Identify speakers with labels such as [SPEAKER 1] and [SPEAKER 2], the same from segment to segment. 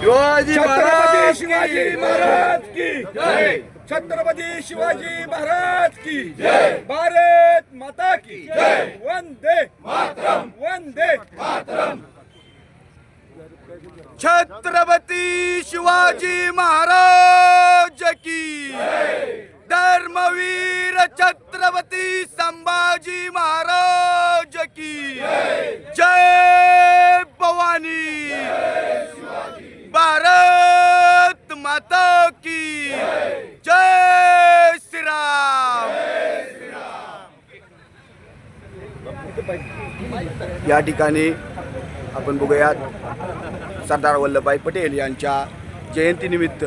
[SPEAKER 1] शिवाजी
[SPEAKER 2] छत्रपती शिवाजी महाराज की जय. छत्रपती शिवाजी महाराज की जय. भारत माता की जय. वंदे मातरम. वंदे. मातरम.
[SPEAKER 1] छत्रपती शिवाजी महाराज की धर्मवीर छत्रपती संभाजी महाराज की जय भवानी भारत माता की। जय श्रीराम। या ठिकाणी आपण बघूयात सरदार वल्लभभाई पटेल यांच्या जयंतीनिमित्त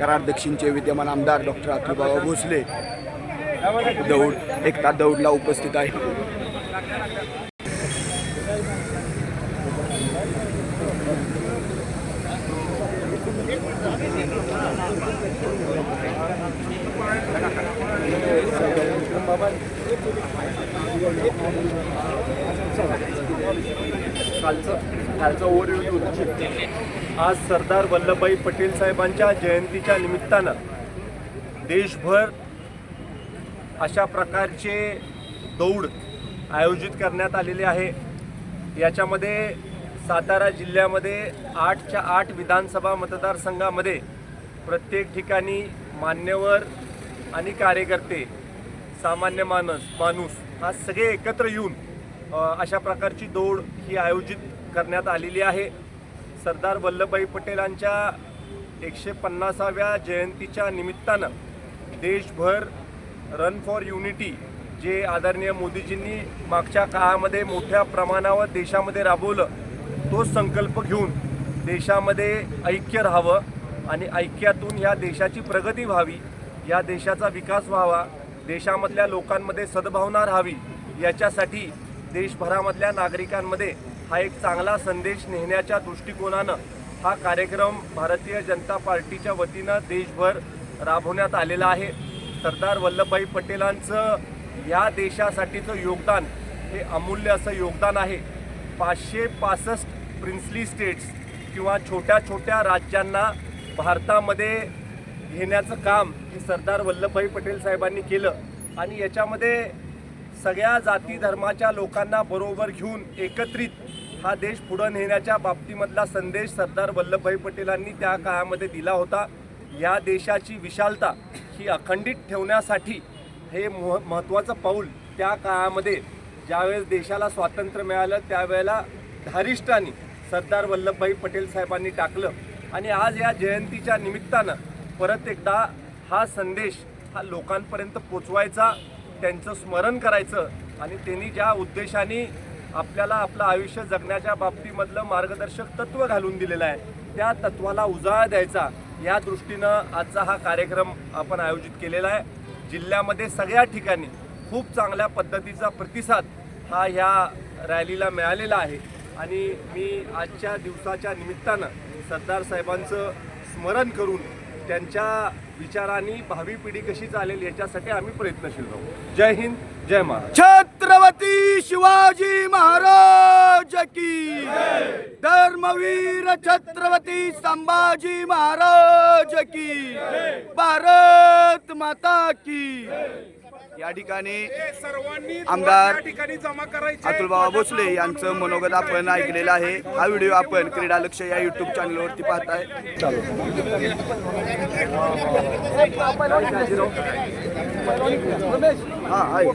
[SPEAKER 1] कराड दक्षिणचे विद्यमान आमदार डॉक्टर अतुलबाबा भोसले दौड एकता दौडला उपस्थित आहे.
[SPEAKER 3] आज सरदार वल्लभभाई पटेल साहेबांच्या जयंतीच्या निमित्तानं देशभर अशा प्रकारचे दौड आयोजित करण्यात आलेले आहे. याच्यामध्ये सातारा जिल्ह्यामध्ये आठच्या आठ विधानसभा मतदारसंघामध्ये प्रत्येक ठिकाणी मान्यवर आणि कार्यकर्ते सामान्य माणूस माणूस हा सगळे एकत्र येऊन अशा प्रकारची दौड ही आयोजित करण्यात आलेली आहे. सरदार वल्लभभाई पटेलांच्या एकशे पन्नासाव्या जयंतीच्या निमित्तानं देशभर रन फॉर युनिटी जे आदरणीय मोदीजींनी मागच्या काळामध्ये मोठ्या प्रमाणावर देशामध्ये राबवलं तो संकल्प घेऊन देशामध्ये ऐक्य राहावं आणि ऐक्यातून या देशाची प्रगती व्हावी या देशाचा विकास व्हावा देशामधल्या लोकांमध्ये सद्भावना राहावी याच्यासाठी देशभरामधल्या नागरिकांमध्ये हा एक चांगला संदेश नेण्याच्या दृष्टिकोनानं हा कार्यक्रम भारतीय जनता पार्टीच्या वतीनं देशभर राबवण्यात आलेला आहे. सरदार वल्लभभाई पटेलांचं या देशासाठीचं योगदान हे अमूल्य असं योगदान आहे. पाचशे पासष्ट प्रिन्सली स्टेट्स किंवा छोट्या छोट्या राज्यांना भारतामध्ये घेण्याचं काम हे सरदार वल्लभभाई पटेल साहेबांनी केलं. आणि याच्यामध्ये सगळ्या जाती धर्माच्या लोकांना बरोबर घेऊन एकत्रित हा देश पुढं नेण्याच्या बाबतीमधला संदेश सरदार वल्लभभाई पटेलांनी त्या काळामध्ये दिला होता. या देशाची विशालता ही अखंडित ठेवण्यासाठी हे मह महत्त्वाचं पाऊल त्या काळामध्ये ज्यावेळेस देशाला स्वातंत्र्य मिळालं त्यावेळेला धारिष्टाने सरदार वल्लभभाई पटेल साहेबांनी टाकलं. आणि आज या जयंतीच्या निमित्तानं परत एकदा हा संदेश हा लोकांपर्यंत पोचवायचा त्यांचं स्मरण करायचं आणि त्यांनी ज्या उद्देशाने आपल्याला आपलं आयुष्य जगण्याच्या बाबतीमधलं मार्गदर्शक तत्त्व घालून दिलेलं आहे त्या तत्वाला उजाळा द्यायचा या दृष्टीनं आजचा हा कार्यक्रम आपण आयोजित केलेला आहे. जिल्ह्यामध्ये सगळ्या ठिकाणी खूप चांगल्या पद्धतीचा प्रतिसाद हा ह्या रॅलीला मिळालेला आहे आणि मी आजच्या दिवसाच्या निमित्तानं सरदार साहेबांचं स्मरण करून त्यांच्या विचारांनी भावी पिढी कशी चालेल याच्यासाठी आम्ही प्रयत्नशील राहू. जय हिंद जय महाराज
[SPEAKER 1] छत्रपती शिवाजी महाराज की धर्मवीर छत्रपती संभाजी महाराज की भारत माता की या ठिकाणी आमदार अतुलबाबा भोसले यांचं मनोगत आपण ऐकलेलं आहे. हा व्हिडिओ आपण क्रीडा लक्ष या युट्यूब चॅनलवरती पाहताय. हा आहे.